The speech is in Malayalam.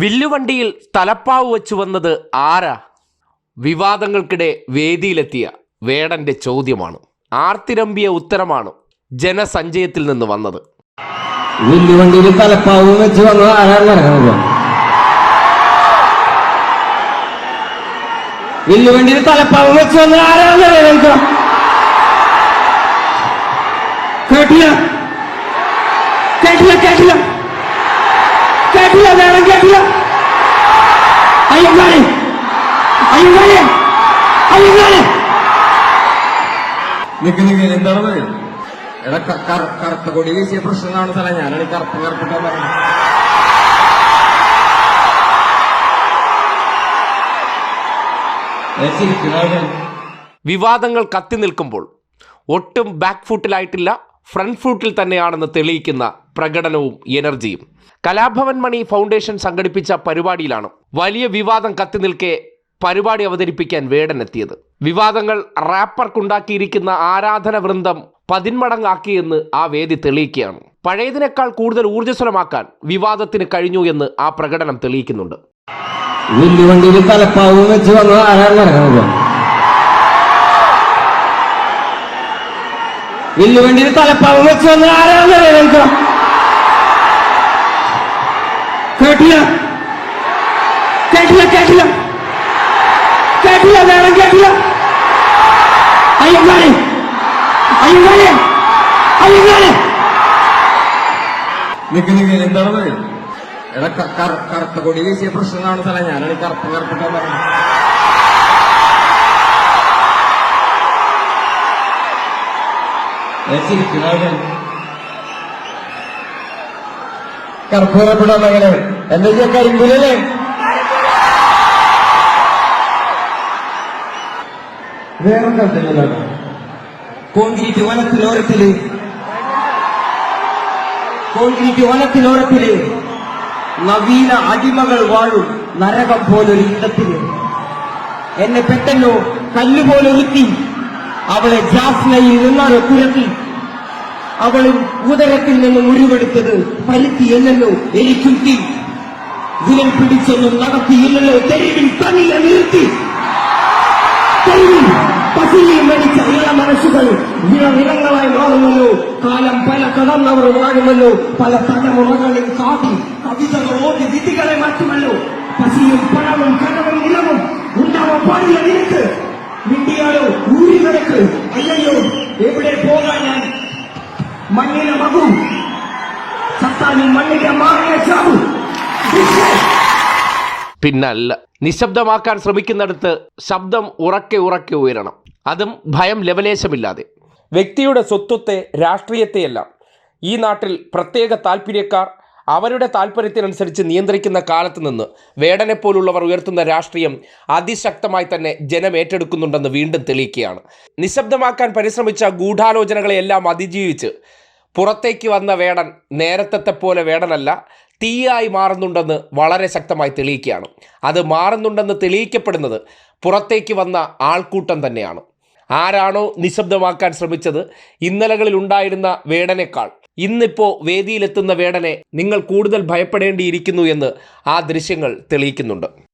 വില്ലുവണ്ടിയിൽ തലപ്പാവ് വെച്ചു വന്നത് ആരാ? വിവാദങ്ങൾക്കിടെ വേദിയിലെത്തിയ വേടന്റെ ചോദ്യമാണ്. ആർത്തിരമ്പിയ ഉത്തരമാണ് ജനസഞ്ചയത്തിൽ നിന്ന് വന്നത്. വില്ലുവണ്ടിയിൽ തലപ്പാവ് വെച്ച് വന്നത് വില്ലുവണ്ടിയിൽ തലപ്പാവ് വെച്ച് വന്നത് ആരാണ് കേട്ടില്ല കേട്ടില്ല കേട്ടില്ല കേട്ടില്ല വേണം കേട്ടില്ല. അയ്യങ്കാളി അയ്യങ്കാളി അയ്യങ്കാളി. നിക്ക് നിക്ക് എന്താണ് പറയുന്നത് എടാ കറ- കറുത്ത കൊടി വീശിയ പ്രശ്നം കാണുന്ന സ്ഥലം ഞാനാണ് കറുപ്പ് കറുപ്പിട്ടാ ചിരിക്കുന്നവര്. വിവാദങ്ങൾ കത്തി നിൽക്കുമ്പോൾ ഒട്ടും ബാക്ക് ഫുട്ടിലായിട്ടില്ല ഫ്രണ്ട് ഫുട്ടിൽ തന്നെയാണെന്ന് തെളിയിക്കുന്ന പ്രകടനവും എനർജിയും. കലാഭവൻ മണി ഫൗണ്ടേഷൻ സംഘടിപ്പിച്ച പരിപാടിയിലാണ് വലിയ വിവാദം കത്തി നിൽക്കെ പരിപാടി അവതരിപ്പിക്കാൻ വേടനെത്തിയത്. വിവാദങ്ങൾ റാപ്പർക്കുണ്ടാക്കിയിരിക്കുന്ന ആരാധന വൃന്ദം പതിന്മടങ്ങാക്കിയെന്ന് ആ വേദി തെളിയിക്കുകയാണ്. പഴയതിനേക്കാൾ കൂടുതൽ ഊർജസ്വലമാക്കാൻ വിവാദത്തിന് കഴിഞ്ഞു എന്ന് ആ പ്രകടനം തെളിയിക്കുന്നുണ്ട്. വെച്ച് വന്ന് വെച്ച് വന്ന് കേട്ടില്ല കേട്ടില്ല കേട്ടില്ല. കേട്ടില്ല വേണം കേട്ടില്ല. അയ്യങ്കാളി അയ്യങ്കാളി അയ്യങ്കാളി. നിക്ക് നിക്ക് എന്താണ് എടാ കറുത്ത കൊടി വീശിയ പ്രശ്നം കാണുന്ന സ്ഥലം ഞാനാണ് കറുപ്പ് കറുപ്പിട്ടാ കറുപ്പ് കറുപ്പിടാൻ അങ്ങനെ എന്താ കരിമ്പുലല്ലേ? വേറെ കണ്ടില്ലല്ലോ കോൺക്രീറ്റ് വനത്തിലോരത്തിൽ കോൺക്രീറ്റ് വനത്തിലോരത്തിൽ നവീന അടിമകൾ വാഴും നരകം പോലൊരു ഇടത്തിൽ. എന്നെ പെട്ടെന്നോ കല്ലുപോലൊരുത്തി അവളെ ജാസ്നയിൽ നിന്നാലോ തുരത്തി അവൾ ഉദരത്തിൽ നിന്നും ഉരുവെടുത്തത് പരുത്തി എന്നല്ലോ എനിക്കുത്തി വിരൽ പിടിച്ചൊന്നും നടത്തിയില്ലല്ലോ തെരുവിൽ തന്നില്ല നിർത്തി. തെരുവിൽ പസിയിൽ മരിച്ച ഇള മനസ്സുകൾ നിറനിറങ്ങളായി മാറുമല്ലോ കാലം പല കടന്നവർ വാഴുമല്ലോ പല തലമുറകളിൽ കാട്ടി കവിതകൾ ഓടി വിധികളെ മാറ്റുമല്ലോ പസിയും പണവും കടവും നിലവും ഉണ്ടാവാൻ പാടില്ല നിനക്ക് മിണ്ടിയാലോ ഊരി നടക്ക് അയ്യോ എവിടെ പോകാൻ ഞാൻ മണ്ണിലെ മകു സത്താനും മണ്ണിലെ മാറിയ ചാവു പിന്നല്ല. നിശബ്ദമാക്കാൻ ശ്രമിക്കുന്നിടത്ത് ശബ്ദം ഉറക്കെ ഉറക്കെ ഉയരണം. അതും ഭയം ലവലേശമില്ലാതെ. വ്യക്തിയുടെ സ്വത്വത്തെ രാഷ്ട്രീയത്തെയല്ല. ഈ നാട്ടിൽ പ്രത്യേക താല്പര്യക്കാർ അവരുടെ താല്പര്യത്തിനനുസരിച്ച് നിയന്ത്രിക്കുന്ന കാലത്ത് നിന്ന് വേടനെ പോലുള്ളവർ ഉയർത്തുന്ന രാഷ്ട്രീയം അതിശക്തമായി തന്നെ ജനം ഏറ്റെടുക്കുന്നുണ്ടെന്ന് വീണ്ടും തെളിയിക്കുകയാണ്. നിശബ്ദമാക്കാൻ പരിശ്രമിച്ച ഗൂഢാലോചനകളെയെല്ലാം അതിജീവിച്ച് പുറത്തേക്ക് വന്ന വേടൻ നേരത്തെ പോലെ വേടനല്ല തീയായി മാറുന്നുണ്ടെന്ന് വളരെ ശക്തമായി തെളിയിക്കുകയാണ്. അത് മാറുന്നുണ്ടെന്ന് തെളിയിക്കപ്പെടുന്നത് പുറത്തേക്ക് വന്ന ആൾക്കൂട്ടം തന്നെയാണ്. ആരാണോ നിശബ്ദമാക്കാൻ ശ്രമിച്ചത് ഇന്നലകളിൽ ഉണ്ടായിരുന്ന വേടനേക്കാൾ. ഇന്നിപ്പോൾ വേദിയിലെത്തുന്ന വേടനെ നിങ്ങൾ കൂടുതൽ ഭയപ്പെടേണ്ടിയിരിക്കുന്നു എന്ന് ആ ദൃശ്യങ്ങൾ തെളിയിക്കുന്നുണ്ട്.